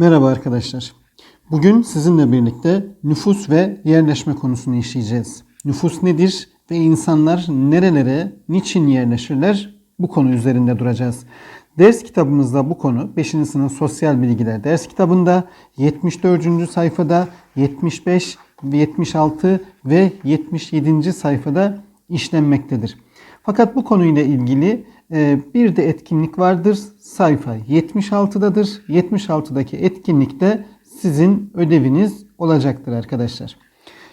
Merhaba arkadaşlar. Bugün sizinle birlikte nüfus ve yerleşme konusunu işleyeceğiz. Nüfus nedir ve insanlar nerelere, niçin yerleşirler? Bu konu üzerinde duracağız. Ders kitabımızda bu konu 5. sınıf sosyal bilgiler ders kitabında 74. sayfada 75, 76 ve 77. sayfada işlenmektedir. Fakat bu konuyla ilgili bir de etkinlik vardır. Sayfa 76'dadır. 76'daki etkinlikte sizin ödeviniz olacaktır arkadaşlar.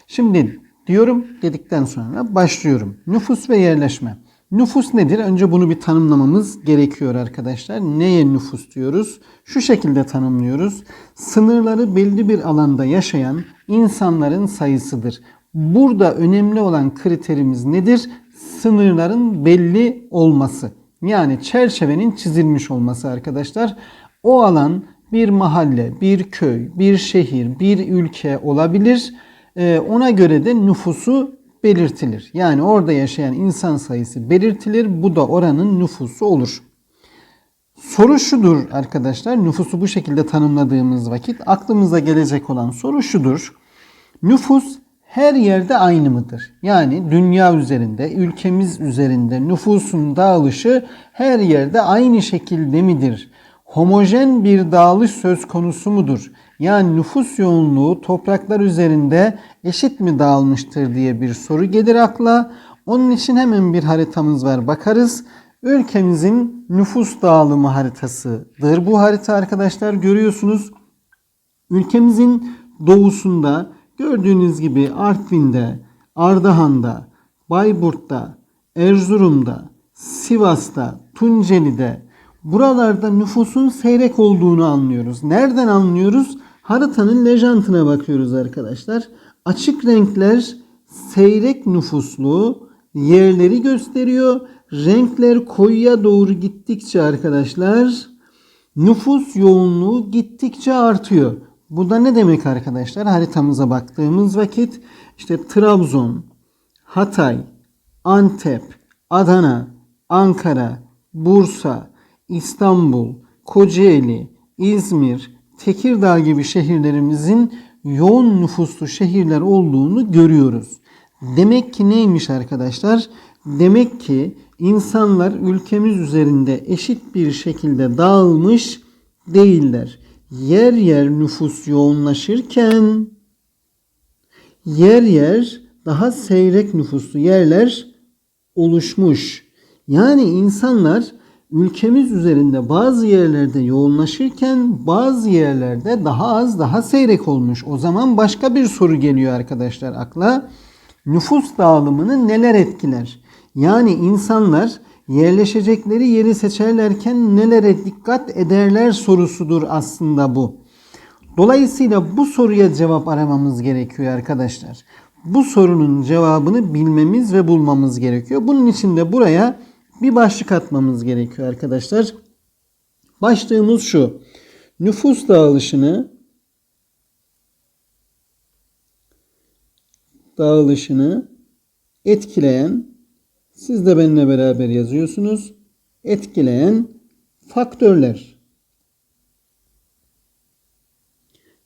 Şimdi diyorum dedikten sonra başlıyorum. Nüfus ve yerleşme. Nüfus nedir? Önce bunu bir tanımlamamız gerekiyor arkadaşlar. Neye nüfus diyoruz? Şu şekilde tanımlıyoruz. Sınırları belli bir alanda yaşayan insanların sayısıdır. Burada önemli olan kriterimiz nedir? Sınırların belli olması. Yani çerçevenin çizilmiş olması arkadaşlar. O alan bir mahalle, bir köy, bir şehir, bir ülke olabilir. Ee, ona göre de nüfusu belirtilir. Yani orada yaşayan insan sayısı belirtilir. Bu da oranın nüfusu olur. Soru şudur arkadaşlar. Nüfusu bu şekilde tanımladığımız vakit aklımıza gelecek olan soru şudur. Nüfus her yerde aynı mıdır? Yani dünya üzerinde, ülkemiz üzerinde nüfusun dağılışı her yerde aynı şekilde midir? Homojen bir dağılış söz konusu mudur? Yani nüfus yoğunluğu topraklar üzerinde eşit mi dağılmıştır diye bir soru gelir akla. Onun için hemen bir haritamız var bakarız. Ülkemizin nüfus dağılımı haritasıdır. Bu harita arkadaşlar görüyorsunuz. Ülkemizin doğusunda gördüğünüz gibi Artvin'de, Ardahan'da, Bayburt'ta, Erzurum'da, Sivas'ta, Tunceli'de buralarda nüfusun seyrek olduğunu anlıyoruz. Nereden anlıyoruz? Haritanın lejantına bakıyoruz arkadaşlar. Açık renkler seyrek nüfuslu yerleri gösteriyor. Renkler koyuya doğru gittikçe arkadaşlar nüfus yoğunluğu gittikçe artıyor. Bu da ne demek arkadaşlar? Haritamıza baktığımız vakit işte Trabzon, Hatay, Antep, Adana, Ankara, Bursa, İstanbul, Kocaeli, İzmir, Tekirdağ gibi şehirlerimizin yoğun nüfuslu şehirler olduğunu görüyoruz. Demek ki neymiş arkadaşlar? Demek ki insanlar ülkemiz üzerinde eşit bir şekilde dağılmış değiller. Yer yer nüfus yoğunlaşırken yer yer daha seyrek nüfuslu yerler oluşmuş. Yani insanlar ülkemiz üzerinde bazı yerlerde yoğunlaşırken bazı yerlerde daha az daha seyrek olmuş. O zaman başka bir soru geliyor arkadaşlar akla. Nüfus dağılımını neler etkiler? Yani insanlar yerleşecekleri yeri seçerlerken nelere dikkat ederler sorusudur aslında bu. Dolayısıyla bu soruya cevap aramamız gerekiyor arkadaşlar. Bu sorunun cevabını bilmemiz ve bulmamız gerekiyor. Bunun için de buraya bir başlık atmamız gerekiyor arkadaşlar. Başlığımız şu. Nüfus dağılışını dağılışını etkileyen siz de benimle beraber yazıyorsunuz. Etkileyen faktörler.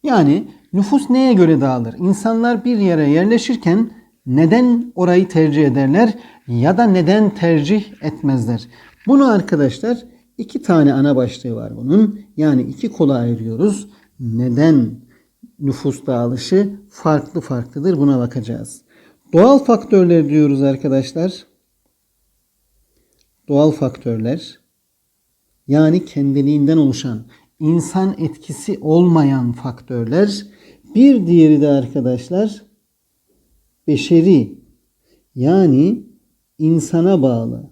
Yani nüfus neye göre dağılır? İnsanlar bir yere yerleşirken neden orayı tercih ederler ya da neden tercih etmezler? Bunu arkadaşlar iki tane ana başlığı var bunun. Yani iki kola ayırıyoruz. Neden nüfus dağılışı farklı farklıdır buna bakacağız. Doğal faktörler diyoruz arkadaşlar. Doğal faktörler yani kendiliğinden oluşan insan etkisi olmayan faktörler. Bir diğeri de arkadaşlar beşeri yani insana bağlı.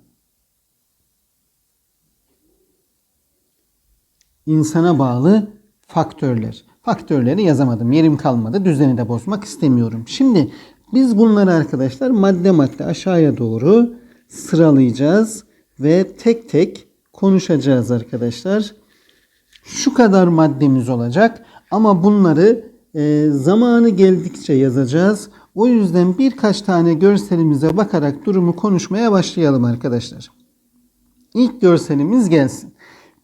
İnsana bağlı faktörler. Faktörleri yazamadım. Yerim kalmadı. Düzeni de bozmak istemiyorum. Şimdi biz bunları arkadaşlar madde madde aşağıya doğru sıralayacağız ve tek tek konuşacağız arkadaşlar. Şu kadar maddemiz olacak ama bunları e, zamanı geldikçe yazacağız. O yüzden birkaç tane görselimize bakarak durumu konuşmaya başlayalım arkadaşlar. İlk görselimiz gelsin.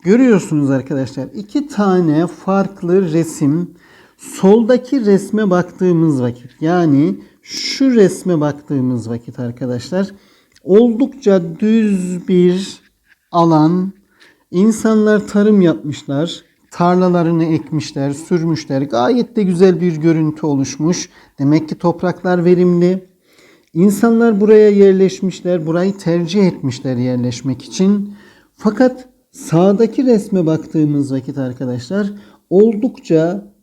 Görüyorsunuz arkadaşlar iki tane farklı resim soldaki resme baktığımız vakit yani şu resme baktığımız vakit arkadaşlar oldukça düz bir alan insanlar tarım yapmışlar tarlalarını ekmişler sürmüşler gayet de güzel bir görüntü oluşmuş demek ki topraklar verimli İnsanlar buraya yerleşmişler, burayı tercih etmişler yerleşmek için. Fakat sağdaki resme baktığımız vakit arkadaşlar oldukça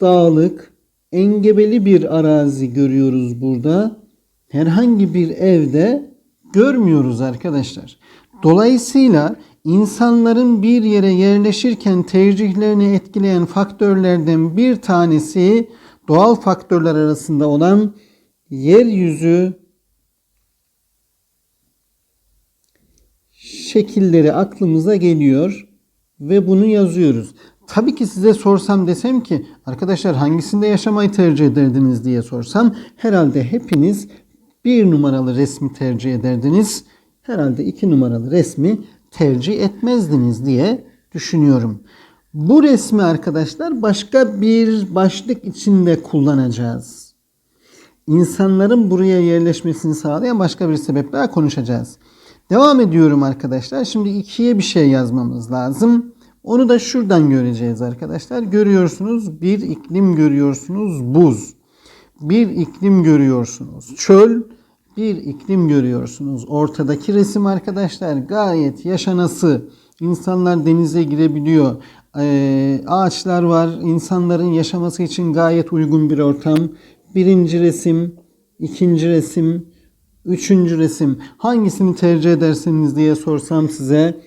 dağlık, engebeli bir arazi görüyoruz burada. Herhangi bir evde görmüyoruz arkadaşlar. Dolayısıyla insanların bir yere yerleşirken tercihlerini etkileyen faktörlerden bir tanesi doğal faktörler arasında olan yeryüzü şekilleri aklımıza geliyor ve bunu yazıyoruz. Tabii ki size sorsam desem ki arkadaşlar hangisinde yaşamayı tercih ederdiniz diye sorsam herhalde hepiniz bir numaralı resmi tercih ederdiniz. Herhalde iki numaralı resmi tercih etmezdiniz diye düşünüyorum. Bu resmi arkadaşlar başka bir başlık içinde kullanacağız. İnsanların buraya yerleşmesini sağlayan başka bir sebep daha konuşacağız. Devam ediyorum arkadaşlar. Şimdi ikiye bir şey yazmamız lazım. Onu da şuradan göreceğiz arkadaşlar. Görüyorsunuz bir iklim görüyorsunuz buz. Bir iklim görüyorsunuz çöl. Bir iklim görüyorsunuz. Ortadaki resim arkadaşlar gayet yaşanası. İnsanlar denize girebiliyor. Ee, ağaçlar var. İnsanların yaşaması için gayet uygun bir ortam. Birinci resim, ikinci resim, üçüncü resim. Hangisini tercih edersiniz diye sorsam size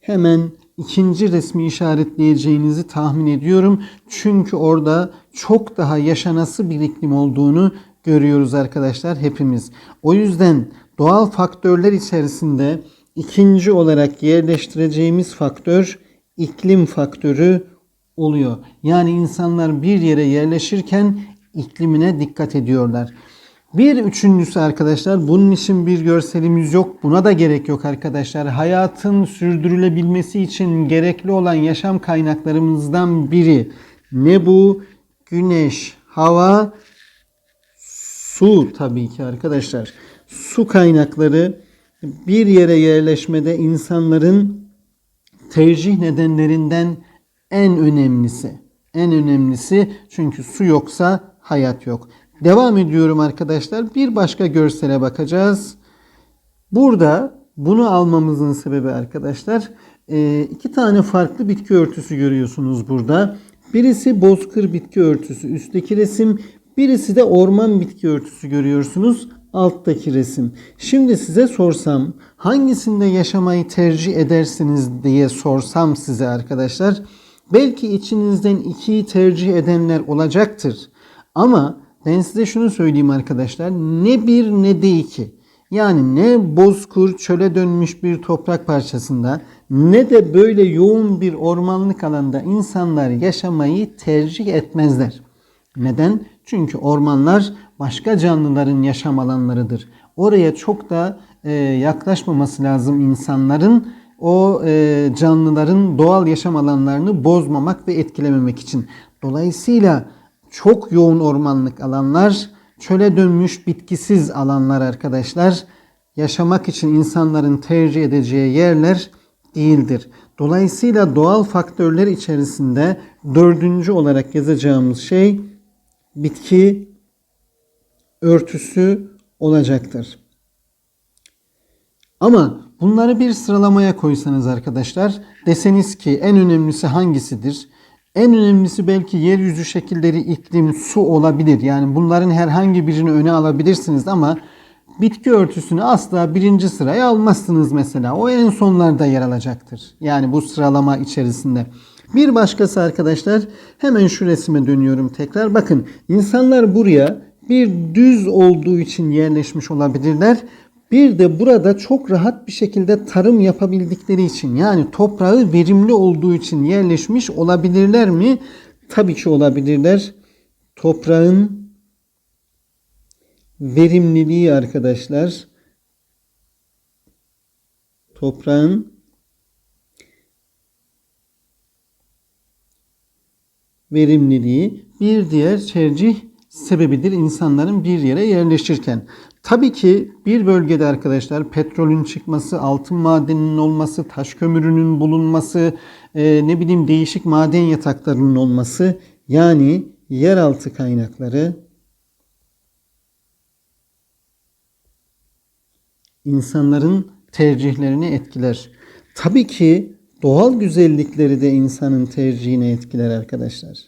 hemen ikinci resmi işaretleyeceğinizi tahmin ediyorum. Çünkü orada çok daha yaşanası bir iklim olduğunu görüyoruz arkadaşlar hepimiz. O yüzden doğal faktörler içerisinde ikinci olarak yerleştireceğimiz faktör iklim faktörü oluyor. Yani insanlar bir yere yerleşirken iklimine dikkat ediyorlar. Bir üçüncüsü arkadaşlar bunun için bir görselimiz yok. Buna da gerek yok arkadaşlar. Hayatın sürdürülebilmesi için gerekli olan yaşam kaynaklarımızdan biri. Ne bu? Güneş, hava, su tabii ki arkadaşlar. Su kaynakları bir yere yerleşmede insanların tercih nedenlerinden en önemlisi. En önemlisi çünkü su yoksa hayat yok. Devam ediyorum arkadaşlar. Bir başka görsele bakacağız. Burada bunu almamızın sebebi arkadaşlar e, iki tane farklı bitki örtüsü görüyorsunuz burada. Birisi bozkır bitki örtüsü üstteki resim. Birisi de orman bitki örtüsü görüyorsunuz alttaki resim. Şimdi size sorsam hangisinde yaşamayı tercih edersiniz diye sorsam size arkadaşlar. Belki içinizden ikiyi tercih edenler olacaktır. Ama ben size şunu söyleyeyim arkadaşlar. Ne bir ne de iki. Yani ne bozkur çöle dönmüş bir toprak parçasında ne de böyle yoğun bir ormanlık alanda insanlar yaşamayı tercih etmezler. Neden? Çünkü ormanlar başka canlıların yaşam alanlarıdır. Oraya çok da e, yaklaşmaması lazım insanların o e, canlıların doğal yaşam alanlarını bozmamak ve etkilememek için. Dolayısıyla çok yoğun ormanlık alanlar, çöle dönmüş bitkisiz alanlar arkadaşlar yaşamak için insanların tercih edeceği yerler değildir. Dolayısıyla doğal faktörler içerisinde dördüncü olarak yazacağımız şey bitki örtüsü olacaktır. Ama bunları bir sıralamaya koysanız arkadaşlar deseniz ki en önemlisi hangisidir? En önemlisi belki yeryüzü şekilleri, iklim, su olabilir. Yani bunların herhangi birini öne alabilirsiniz ama bitki örtüsünü asla birinci sıraya almazsınız mesela. O en sonlarda yer alacaktır. Yani bu sıralama içerisinde. Bir başkası arkadaşlar hemen şu resime dönüyorum tekrar. Bakın insanlar buraya bir düz olduğu için yerleşmiş olabilirler. Bir de burada çok rahat bir şekilde tarım yapabildikleri için yani toprağı verimli olduğu için yerleşmiş olabilirler mi? Tabii ki olabilirler. Toprağın verimliliği arkadaşlar toprağın verimliliği bir diğer tercih sebebidir insanların bir yere yerleşirken. Tabii ki bir bölgede arkadaşlar petrolün çıkması, altın madeninin olması, taş kömürünün bulunması, e, ne bileyim değişik maden yataklarının olması yani yeraltı kaynakları insanların tercihlerini etkiler. Tabii ki doğal güzellikleri de insanın tercihini etkiler arkadaşlar.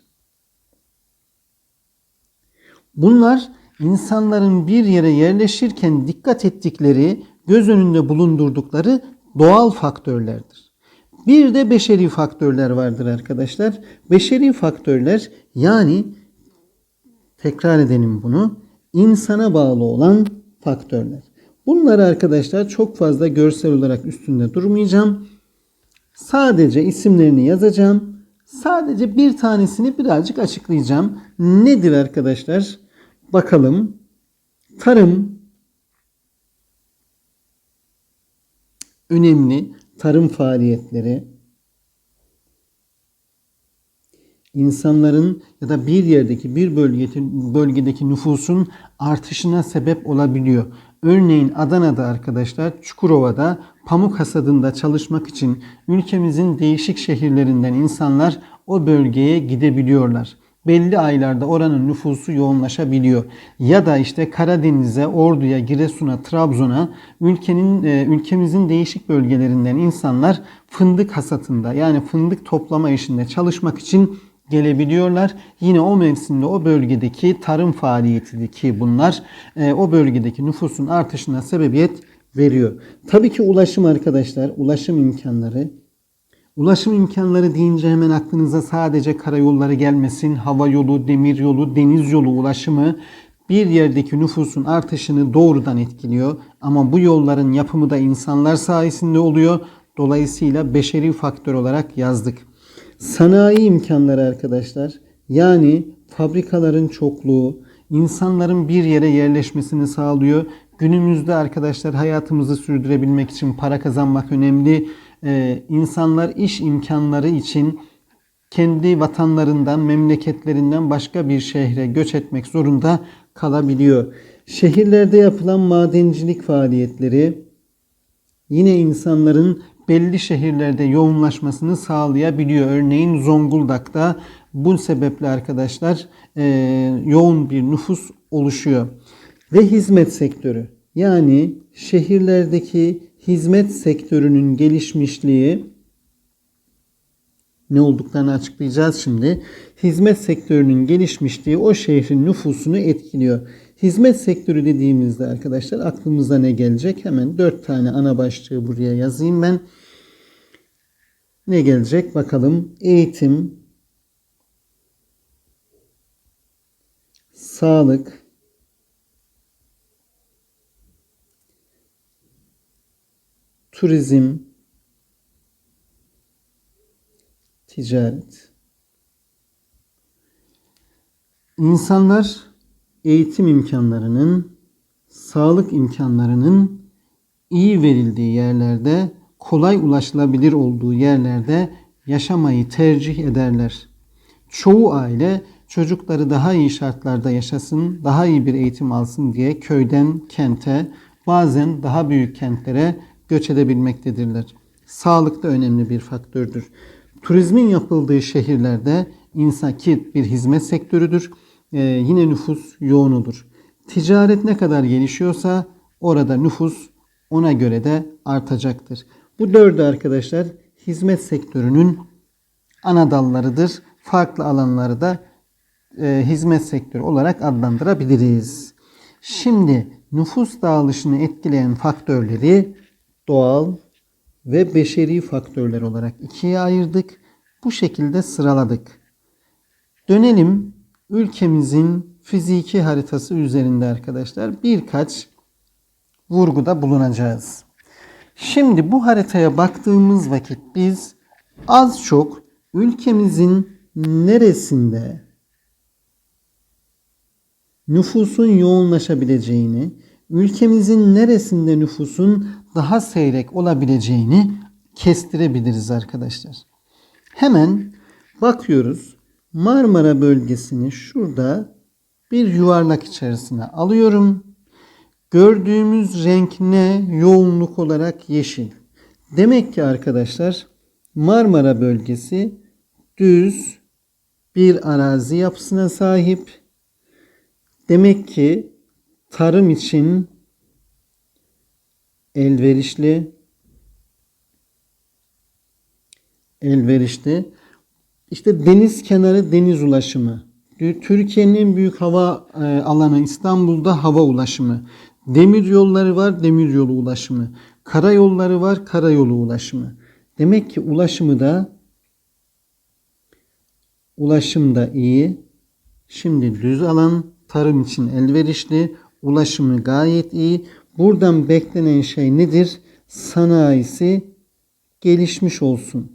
Bunlar insanların bir yere yerleşirken dikkat ettikleri, göz önünde bulundurdukları doğal faktörlerdir. Bir de beşeri faktörler vardır arkadaşlar. Beşeri faktörler yani tekrar edelim bunu. insana bağlı olan faktörler. Bunları arkadaşlar çok fazla görsel olarak üstünde durmayacağım. Sadece isimlerini yazacağım. Sadece bir tanesini birazcık açıklayacağım. Nedir arkadaşlar? Bakalım. Tarım önemli tarım faaliyetleri insanların ya da bir yerdeki bir bölgedeki, bölgedeki nüfusun artışına sebep olabiliyor. Örneğin Adana'da arkadaşlar Çukurova'da pamuk hasadında çalışmak için ülkemizin değişik şehirlerinden insanlar o bölgeye gidebiliyorlar. Belli aylarda oranın nüfusu yoğunlaşabiliyor. Ya da işte Karadeniz'e, Ordu'ya, Giresun'a, Trabzon'a ülkenin e, ülkemizin değişik bölgelerinden insanlar fındık hasatında yani fındık toplama işinde çalışmak için gelebiliyorlar. Yine o mevsimde o bölgedeki tarım faaliyeti ki bunlar e, o bölgedeki nüfusun artışına sebebiyet veriyor. Tabii ki ulaşım arkadaşlar, ulaşım imkanları. Ulaşım imkanları deyince hemen aklınıza sadece karayolları gelmesin. Hava yolu, demir yolu, deniz yolu ulaşımı bir yerdeki nüfusun artışını doğrudan etkiliyor. Ama bu yolların yapımı da insanlar sayesinde oluyor. Dolayısıyla beşeri faktör olarak yazdık. Sanayi imkanları arkadaşlar. Yani fabrikaların çokluğu, insanların bir yere yerleşmesini sağlıyor. Günümüzde arkadaşlar hayatımızı sürdürebilmek için para kazanmak önemli. Ee, insanlar iş imkanları için kendi vatanlarından, memleketlerinden başka bir şehre göç etmek zorunda kalabiliyor. Şehirlerde yapılan madencilik faaliyetleri yine insanların belli şehirlerde yoğunlaşmasını sağlayabiliyor. Örneğin Zonguldak'ta bu sebeple arkadaşlar e, yoğun bir nüfus oluşuyor. Ve hizmet sektörü yani şehirlerdeki hizmet sektörünün gelişmişliği ne olduklarını açıklayacağız şimdi. Hizmet sektörünün gelişmişliği o şehrin nüfusunu etkiliyor. Hizmet sektörü dediğimizde arkadaşlar aklımıza ne gelecek? Hemen dört tane ana başlığı buraya yazayım ben. Ne gelecek bakalım. Eğitim, sağlık, turizm, ticaret. İnsanlar eğitim imkanlarının, sağlık imkanlarının iyi verildiği yerlerde, kolay ulaşılabilir olduğu yerlerde yaşamayı tercih ederler. Çoğu aile çocukları daha iyi şartlarda yaşasın, daha iyi bir eğitim alsın diye köyden kente, bazen daha büyük kentlere göç edebilmektedirler. Sağlık da önemli bir faktördür. Turizmin yapıldığı şehirlerde insan ki bir hizmet sektörüdür. Ee, yine nüfus yoğunudur. Ticaret ne kadar gelişiyorsa orada nüfus ona göre de artacaktır. Bu dördü arkadaşlar hizmet sektörünün ana dallarıdır. Farklı alanları da e, hizmet sektörü olarak adlandırabiliriz. Şimdi nüfus dağılışını etkileyen faktörleri doğal ve beşeri faktörler olarak ikiye ayırdık. Bu şekilde sıraladık. Dönelim ülkemizin fiziki haritası üzerinde arkadaşlar birkaç vurguda bulunacağız. Şimdi bu haritaya baktığımız vakit biz az çok ülkemizin neresinde nüfusun yoğunlaşabileceğini, ülkemizin neresinde nüfusun daha seyrek olabileceğini kestirebiliriz arkadaşlar. Hemen bakıyoruz. Marmara bölgesini şurada bir yuvarlak içerisine alıyorum. Gördüğümüz renk ne? Yoğunluk olarak yeşil. Demek ki arkadaşlar Marmara bölgesi düz bir arazi yapısına sahip. Demek ki tarım için elverişli elverişli. İşte deniz kenarı deniz ulaşımı. Türkiye'nin en büyük hava e, alanı İstanbul'da hava ulaşımı. Demir yolları var, demir yolu ulaşımı. Karayolları var, karayolu ulaşımı. Demek ki ulaşımı da ulaşım da iyi. Şimdi düz alan tarım için elverişli. Ulaşımı gayet iyi. Buradan beklenen şey nedir? Sanayisi gelişmiş olsun.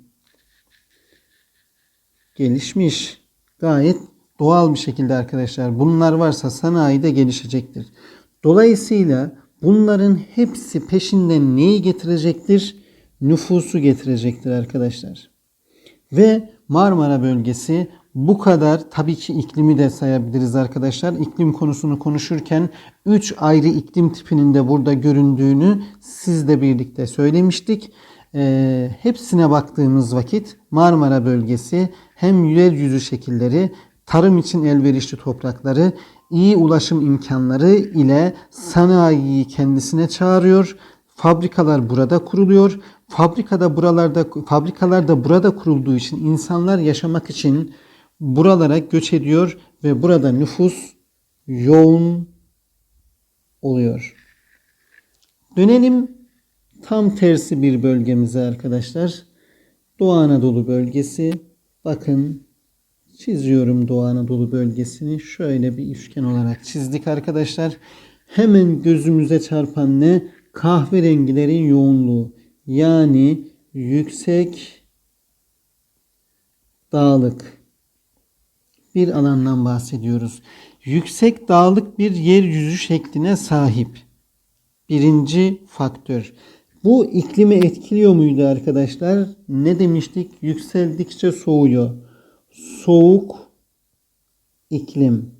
Gelişmiş. Gayet doğal bir şekilde arkadaşlar. Bunlar varsa sanayi de gelişecektir. Dolayısıyla bunların hepsi peşinden neyi getirecektir? Nüfusu getirecektir arkadaşlar. Ve Marmara bölgesi bu kadar tabii ki iklimi de sayabiliriz arkadaşlar. İklim konusunu konuşurken 3 ayrı iklim tipinin de burada göründüğünü sizle birlikte söylemiştik. Ee, hepsine baktığımız vakit Marmara bölgesi hem yeryüzü şekilleri, tarım için elverişli toprakları, iyi ulaşım imkanları ile sanayiyi kendisine çağırıyor. Fabrikalar burada kuruluyor. Fabrikada buralarda fabrikalar da burada kurulduğu için insanlar yaşamak için buralara göç ediyor ve burada nüfus yoğun oluyor. Dönelim tam tersi bir bölgemize arkadaşlar. Doğu Anadolu bölgesi. Bakın çiziyorum Doğu Anadolu bölgesini. Şöyle bir üçgen olarak çizdik arkadaşlar. Hemen gözümüze çarpan ne? Kahverengilerin yoğunluğu. Yani yüksek dağlık bir alandan bahsediyoruz. Yüksek dağlık bir yeryüzü şekline sahip. Birinci faktör. Bu iklimi etkiliyor muydu arkadaşlar? Ne demiştik? Yükseldikçe soğuyor. Soğuk iklim.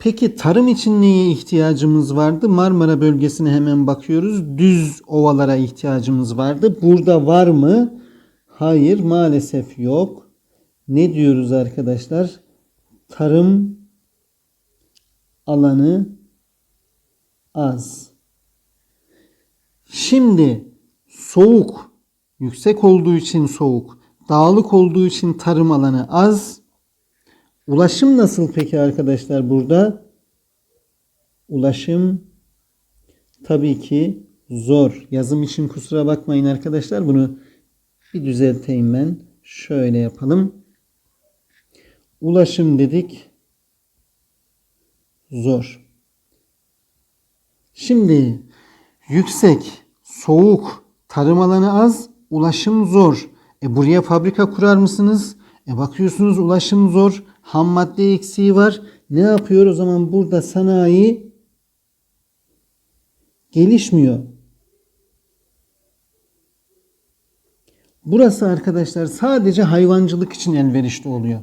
Peki tarım için neye ihtiyacımız vardı? Marmara bölgesine hemen bakıyoruz. Düz ovalara ihtiyacımız vardı. Burada var mı? Hayır maalesef yok. Ne diyoruz arkadaşlar? Tarım alanı az. Şimdi soğuk, yüksek olduğu için soğuk, dağlık olduğu için tarım alanı az. Ulaşım nasıl peki arkadaşlar burada? Ulaşım tabii ki zor. Yazım için kusura bakmayın arkadaşlar. Bunu bir düzelteyim ben. Şöyle yapalım. Ulaşım dedik. Zor. Şimdi yüksek, soğuk, tarım alanı az, ulaşım zor. E buraya fabrika kurar mısınız? E bakıyorsunuz ulaşım zor, ham madde eksiği var. Ne yapıyor o zaman burada sanayi gelişmiyor. Burası arkadaşlar sadece hayvancılık için elverişli oluyor.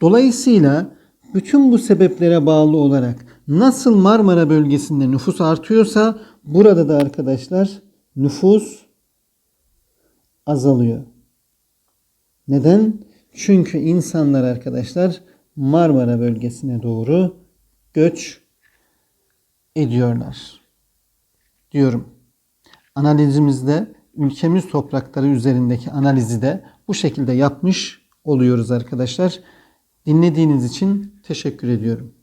Dolayısıyla bütün bu sebeplere bağlı olarak nasıl Marmara bölgesinde nüfus artıyorsa burada da arkadaşlar nüfus azalıyor. Neden? Çünkü insanlar arkadaşlar Marmara bölgesine doğru göç ediyorlar. Diyorum. Analizimizde ülkemiz toprakları üzerindeki analizi de bu şekilde yapmış oluyoruz arkadaşlar. Dinlediğiniz için teşekkür ediyorum.